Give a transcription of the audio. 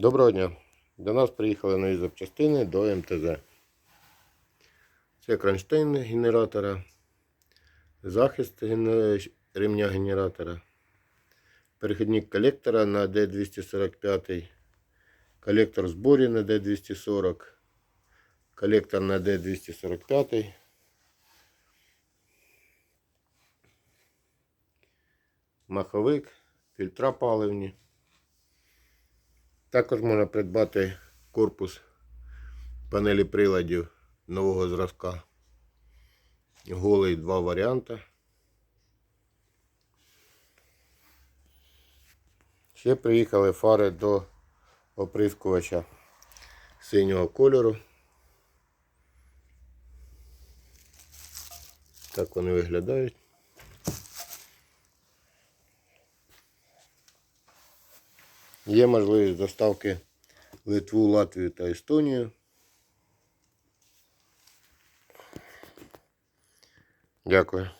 Доброго дня. До нас приїхали нові запчастини до МТЗ. Це кронштейн генератора, захист ремня генератора, перехідник колектора на D245, колектор зборі на D240, колектор на D245. Маховик, фільтра паливні. Також можна придбати корпус панелі приладів нового зразка. Голий два варіанти. Ще приїхали фари до оприскувача синього кольору. Так вони виглядають. Є можливість доставки в Литву, Латвію та Естонію. Дякую.